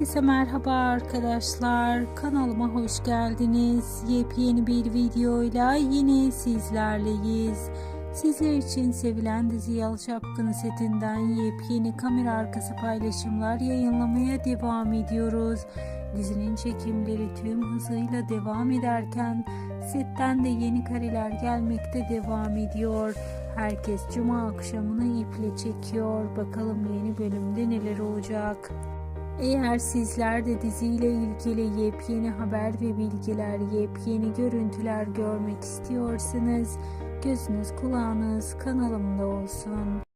Herkese merhaba arkadaşlar. Kanalıma hoş geldiniz. Yepyeni bir videoyla yine sizlerleyiz. Sizler için sevilen dizi Yalı setinden yepyeni kamera arkası paylaşımlar yayınlamaya devam ediyoruz. Dizinin çekimleri tüm hızıyla devam ederken setten de yeni kareler gelmekte devam ediyor. Herkes cuma akşamını iple çekiyor. Bakalım yeni bölümde neler olacak. Eğer sizler de diziyle ilgili yepyeni haber ve bilgiler, yepyeni görüntüler görmek istiyorsanız gözünüz kulağınız kanalımda olsun.